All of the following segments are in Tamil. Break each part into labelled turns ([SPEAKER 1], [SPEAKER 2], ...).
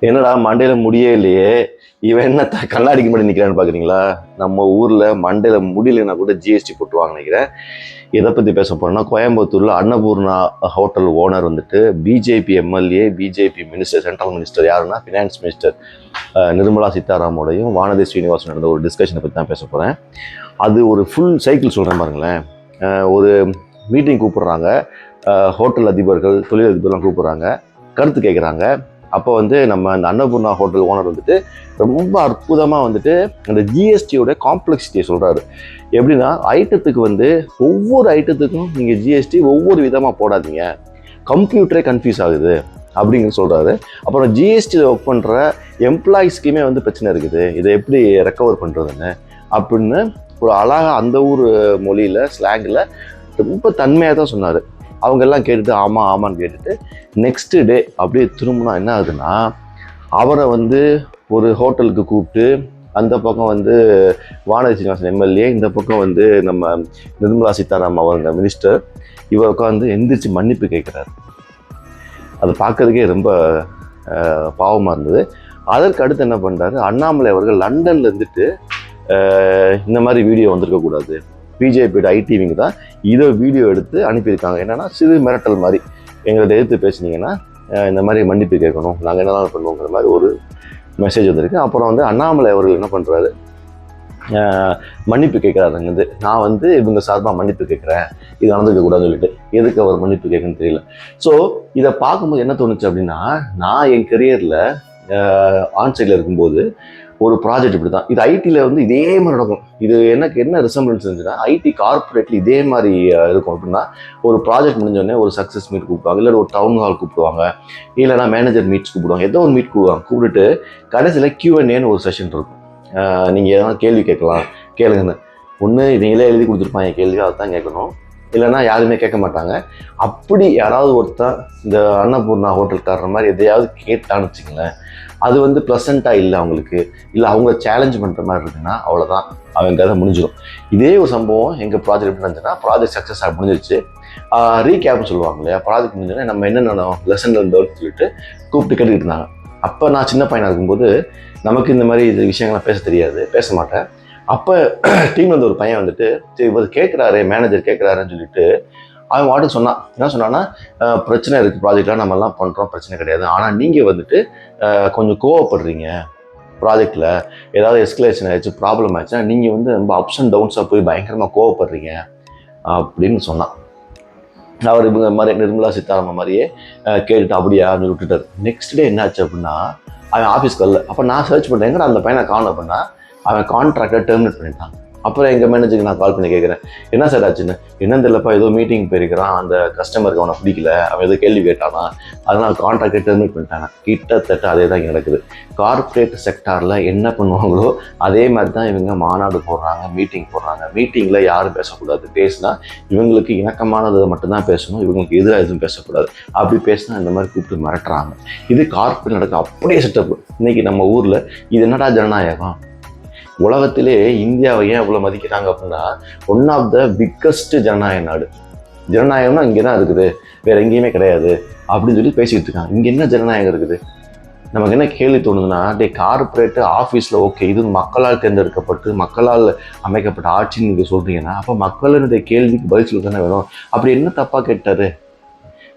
[SPEAKER 1] என்னடா மண்டையில முடியே இல்லையே. இவன் என்ன த- கண்ணாடிக்கு மட்டும் நிற்கிறான்னு பாக்குறீங்களா? நம்ம ஊர்ல மண்டையில முடியலன்னா கூட ஜிஎஸ்டி போட்டுவாங்க நினைக்கிறேன். எதை பத்தி பேச போறோம்னா கோயம்புத்தூர்ல அன்னபூர்ணா ஹோட்டல் ஓனர் வந்துட்டு BJP MLA BJP minister central minister யாருன்னா ஃபினான்ஸ் மினிஸ்டர் நிர்மலா சீதாராமோடையும் வானதி ஸ்ரீனிவாசன் நடந்த ஒரு டிஸ்கஷனை பற்றி தான் பேச போகிறேன் அது ஒரு ஃபுல் சைக்கிள் சொல்கிறேன் பாருங்களேன். ஒரு மீட்டிங் கூப்பிடுறாங்க. ஹோட்டல் அதிபர்கள் தொழில் அதிபர்லாம் கூப்பிடுறாங்க. கருத்து கேட்குறாங்க அப்போ வந்து நம்ம அந்த அன்னபூர்ணா ஹோட்டல் ஓனர் வந்துட்டு ரொம்ப அற்புதமாக வந்துட்டு அந்த ஜிஎஸ்டியோட காம்ப்ளெக்சிட்டியை சொல்கிறாரு எப்படின்னா ஐட்டத்துக்கு வந்து ஒவ்வொரு ஐட்டத்துக்கும் நீங்கள் ஜிஎஸ்டி ஒவ்வொரு விதமாக போடாதீங்க. கம்ப்யூட்டரே கன்ஃபியூஸ் ஆகுது அப்படின்னு சொல்கிறாரு அப்புறம் ஜிஎஸ்டியில் ஒர்க் பண்ணுற எம்ப்ளாயிஸ்க்குமே வந்து பிரச்சனை இருக்குது. இதை எப்படி ரெக்கவர் பண்ணுறதுன்னு அப்படின்னு ஒரு அழகாக அந்த ஊர் மொழியில் ஸ்லாங்கில் ரொம்ப தன்மையாக தான் சொன்னார். அவங்க எல்லாம் கேட்டுட்டு ஆமாம் ஆமான்னு கேட்டுட்டு நெக்ஸ்ட்டு டே அப்படியே திரும்பினா என்ன ஆகுதுன்னா அவரை வந்து ஒரு ஹோட்டலுக்கு கூப்பிட்டு அந்த பக்கம் வந்து வானதி சீனிவாசன் எம்எல்ஏ இந்த பக்கம் வந்து நம்ம நிர்மலா சீதாராமன் அவங்க மினிஸ்டர் இவர் உட்காந்து எந்திரிச்சு மன்னிப்பு கேட்குறாரு. அதை பார்க்கறதுக்கே ரொம்ப பாவமாக இருந்தது. அதற்கு அடுத்து என்ன பண்ணுறாரு அண்ணாமலை அவர்கள் லண்டனில் இருந்துட்டு இந்த மாதிரி வீடியோ வந்திருக்கக்கூடாது. பிஜேபியோட ஐடிவிங்க தான் இதை வீடியோ எடுத்து அனுப்பியிருக்காங்க. என்னென்னா சிறு மிரட்டல் மாதிரி. எங்களை எதிர்த்து பேசுனீங்கன்னா இந்த மாதிரி மன்னிப்பு கேட்கணும். நாங்கள் என்னதான் பண்ணுவோங்கிற மாதிரி ஒரு மெசேஜ் வந்திருக்கு. அப்புறம் வந்து அண்ணாமலை அவர்கள் என்ன பண்ணுறாரு மன்னிப்பு கேட்குறாரு அங்கேருந்து நான் வந்து இவங்க சார்பாக மன்னிப்பு கேட்குறேன். இது நடந்துக்க கூடாதுன்னு சொல்லிட்டு எதுக்கு அவர் மன்னிப்பு கேட்குன்னு தெரியல. ஸோ இதை பார்க்கும்போது என்ன தோணுச்சு அப்படின்னா நான் என் கெரியரில் ஆன்சைடில் இருக்கும்போது ஒரு ப்ராஜெக்ட் இப்படி தான் இது ஐடியில் வந்து இதே மாதிரி நடக்கும். இது எனக்கு என்ன ரிசம்பிளன்ஸ் இருந்துச்சுன்னா ஐடி கார்பரேட்ல இதே மாதிரி இருக்கும். அப்படின்னா ஒரு ப்ராஜெக்ட் முடிஞ்சோடனே ஒரு சக்ஸஸ் மீட் கூப்பிடுவாங்க. இல்லை ஒரு டவுன் ஹால் கூப்பிடுவாங்க. இல்லைனா மேனேஜர் மீட்ஸ் கூப்பிடுவாங்க. ஏதோ ஒரு மீட் கூப்பிடுவாங்க. கூப்பிட்டுட்டு கடைசியில் கியூஎன்ஏன்னு ஒரு செஷன் இருக்கும். நீங்கள் எதனா கேள்வி கேட்கலாம். கேளுங்கன்னு. ஒன்று நீங்களே எழுதி கொடுத்துருப்பாங்க கேள்வி அதை தான் கேட்கணும். இல்லைன்னா யாருமே கேட்க மாட்டாங்க. அப்படி யாராவது ஒருத்தன் இந்த அன்னபூர்ணா ஹோட்டல்காரர் மாதிரி எதையாவது கேட்டான்னு வச்சுங்களேன் அது வந்து ப்ளசண்ட்டாக இல்லை அவங்களுக்கு. இல்லை அவங்க சேலஞ்ச் பண்ணுற மாதிரி இருக்குன்னா அவ்வளோதான் அவங்க கதை முடிஞ்சிடும். இதே ஒரு சம்பவம் எங்கள் ப்ராஜெக்ட் எப்படி இருந்துச்சுன்னா ப்ராஜெக்ட் சக்ஸஸ் ஆக முடிஞ்சிருச்சு. ரீகேப்னு சொல்லுவாங்க இல்லையா? ப்ராஜெக்ட் முடிஞ்சோடனே நம்ம என்னென்ன லெசன் இருந்தோம்னு சொல்லிட்டு கூப்பிட்டு கேட்டுக்கிட்டு இருந்தாங்க. அப்போ நான் சின்ன பையனாக இருக்கும்போது நமக்கு இந்த மாதிரி இது விஷயங்கள்லாம் பேச தெரியாது. பேச மாட்டேன். அப்போ டீம்ல இருந்த ஒரு பையன் வந்துட்டு சரி இவர் கேட்குறாரு மேனேஜர் கேட்குறாருன்னு சொல்லிட்டு அவன் வாட்டுக்கு சொன்னான். என்ன சொன்னான்னா பிரச்சனை இருக்குது ப்ராஜெக்ட்லாம் நம்ம எல்லாம் பண்ணுறோம் பிரச்சனை கிடையாது. ஆனால் நீங்கள் வந்துட்டு கொஞ்சம் கோவப்படுறீங்க ப்ராஜெக்டில் ஏதாவது எஸ்கலேஷன் ஆயிடுச்சு ப்ராப்ளம் ஆயிடுச்சுன்னா நீங்கள் வந்து ரொம்ப அப்ஸ் அண்ட் டவுன்ஸாக போய் பயங்கரமாக கோவப்படுறீங்க அப்படின்னு சொன்னான். அவர் இவங்க மாதிரி நிர்மலா சீதாராமன் மாதிரியே கேட்டுட்டு அப்படியா அப்படின்னு விட்டுட்டார். நெக்ஸ்ட் டே என்னாச்சு அப்படின்னா அவன் ஆஃபீஸ்க்கு வரல. அப்போ நான் சர்ச் பண்ணுறேன் அந்த பையனை காணும் அப்படின்னா அவன் கான்ட்ராக்டை டெர்மினேட் பண்ணிட்டான். அப்புறம் எங்கள் மேனேஜருக்கு நான் கால் பண்ணி கேட்குறேன் என்ன சார் ஆச்சுன்னு? என்ன தெரியலப்பா ஏதோ மீட்டிங் போயிருக்கிறான். அந்த கஸ்டமருக்கு அவனை பிடிக்கல. அவன் ஏதோ கேள்வி கேட்டானா? அதனால் கான்ட்ராக்டை டெர்மினேட் பண்ணிட்டாங்க. கிட்டத்தட்ட அதே தான் இங்கே நடக்குது. கார்ப்பரேட் செக்டாரில் என்ன பண்ணுவாங்களோ அதே மாதிரி தான் இவங்க மாநாடு போடுறாங்க மீட்டிங் போடுறாங்க. மீட்டிங்கில் யாரும் பேசக்கூடாது. பேசினா இவங்களுக்கு இணக்கமானதை மட்டும்தான் பேசணும். இவங்களுக்கு எதிராக எதுவும் பேசக்கூடாது. அப்படி பேசினா இந்த மாதிரி கூப்பிட்டு மிரட்டுறாங்க. இது கார்ப்பரேட் நடக்க அப்படியே செட்டப் இன்றைக்கி நம்ம ஊரில் இது என்னடா ஜனநாயகம்? உலகத்திலே இந்தியாவை ஏன் இவ்வளோ மதிக்கிறாங்க அப்படின்னா ஒன் ஆஃப் த பிக்கஸ்ட் ஜனநாயக நாடு. ஜனநாயகம்னா இங்கே தான் இருக்குது. வேற எங்கேயுமே கிடையாது. அப்படின்னு சொல்லி பேசிக்கிட்டு இருக்காங்க. இங்கே என்ன ஜனநாயகம் இருக்குது? நமக்கு என்ன கேள்வி தோணுதுன்னா டே கார்பரேட்டு ஆஃபீஸில் ஓகே இது மக்களால் தேர்ந்தெடுக்கப்பட்டு மக்களால் அமைக்கப்பட்ட ஆட்சின்னு நீங்கள் சொல்கிறீங்கன்னா அப்போ மக்களினுடைய கேள்விக்கு பதில் சொல்ல தானே வேணும்? அப்படி என்ன தப்பாக கேட்டார்?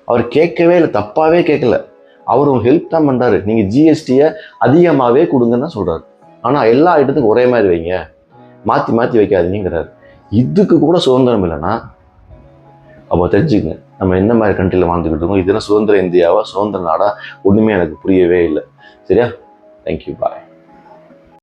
[SPEAKER 1] அவர் கேட்கவே இல்லை தப்பாகவே கேட்கல. அவர் ஹெல்ப் தான் பண்ணுறாரு நீங்கள் ஜிஎஸ்டியை அதிகமாகவே கொடுங்கன்னு தான் சொல்கிறாரு ஆனால் எல்லா ஐட்டத்துக்கும் ஒரே மாதிரி வைங்க. மாற்றி மாற்றி வைக்காதீங்கிறாரு இதுக்கு கூட சுதந்திரம் இல்லைன்னா அப்போ தெரிஞ்சுக்கங்க. நம்ம என்ன மாதிரி கண்ட்ரியில் வாழ்ந்துக்கிட்டு இருக்கோம்? இதுனா சுதந்திர இந்தியாவா? சுதந்திர நாடா? ஒன்றுமே எனக்கு புரியவே இல்லை. சரியா? Thank you bye